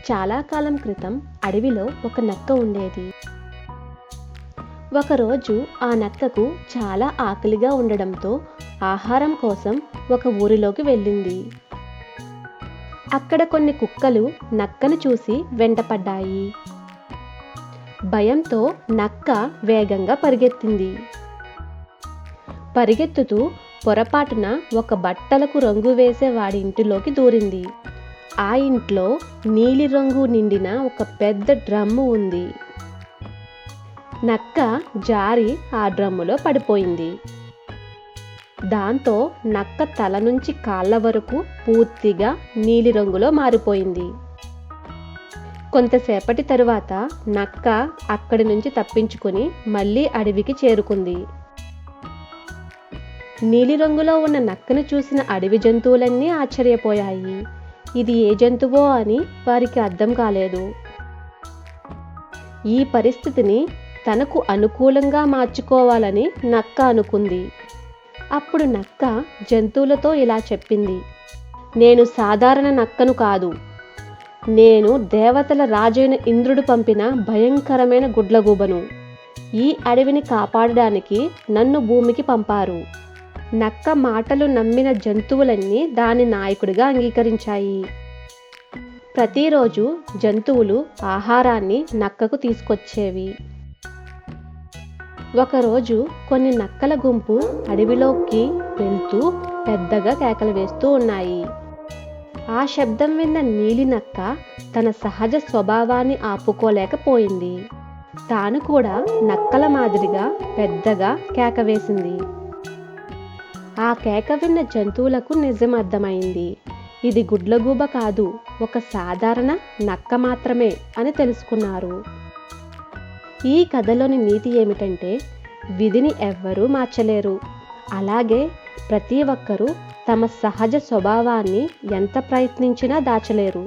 చాలా కాలం క్రితం అడవిలో ఒక నక్క ఉండేది. ఒకరోజు ఆ నక్కకు చాలా ఆకలిగా ఉండడంతో ఆహారం కోసం ఒక ఊరిలోకి వెళ్ళింది. అక్కడ కొన్ని కుక్కలు నక్కను చూసి వెంటపడ్డాయి. భయంతో నక్క వేగంగా పరిగెత్తింది. పరిగెత్తుతూ పొరపాటున ఒక బట్టలకు రంగు వేసే వాడి ఇంటిలోకి దూరింది. ఆ ఇంట్లో నీలిరంగు నిండిన ఒక పెద్ద డ్రమ్ము ఉంది. నక్క జారి ఆ డ్రమ్ములో పడిపోయింది. దాంతో నక్క తల నుంచి కాళ్ళ వరకు పూర్తిగా నీలిరంగులో మారిపోయింది. కొంతసేపటి తరువాత నక్క అక్కడి నుంచి తప్పించుకొని మళ్ళీ అడవికి చేరుకుంది. నీలిరంగులో ఉన్న నక్కను చూసిన అడవి జంతువులన్నీ ఆశ్చర్యపోయాయి. ఇది ఏ జంతువో అని వారికి అర్థం కాలేదు. ఈ పరిస్థితిని తనకు అనుకూలంగా మార్చుకోవాలని నక్క అనుకుంది. అప్పుడు నక్క జంతువులతో ఇలా చెప్పింది. నేను సాధారణ నక్కను కాదు. నేను దేవతల రాజైన ఇంద్రుడు పంపిన భయంకరమైన గుడ్లగూబను. ఈ అడవిని కాపాడడానికి నన్ను భూమికి పంపారు. నక్క మాటలు నమ్మిన జంతువులన్నీ దాని నాయకుడిగా అంగీకరించాయి. ప్రతిరోజు జంతువులు ఆహారాన్ని నక్కకు తీసుకొచ్చేవి. ఒకరోజు కొన్ని నక్కల గుంపు అడవిలోకి వెళ్తూ పెద్దగా కేకలు వేస్తూ ఉన్నాయి. ఆ శబ్దం విన్న నీలి నక్క తన సహజ స్వభావాన్ని ఆపుకోలేకపోయింది. తాను కూడా నక్కల మాదిరిగా పెద్దగా కేక వేసింది. ఆ కేక విన్న జంతువులకు నిజం అర్థమైంది ఇది గుడ్లగూబ కాదు ఒక సాధారణ నక్క మాత్రమే అని తెలుసుకున్నారు. ఈ కథలోని నీతి ఏమిటంటే విధిని ఎవ్వరూ మార్చలేరు. అలాగే ప్రతి ఒక్కరూ తమ సహజ స్వభావాన్ని ఎంత ప్రయత్నించినా దాచలేరు.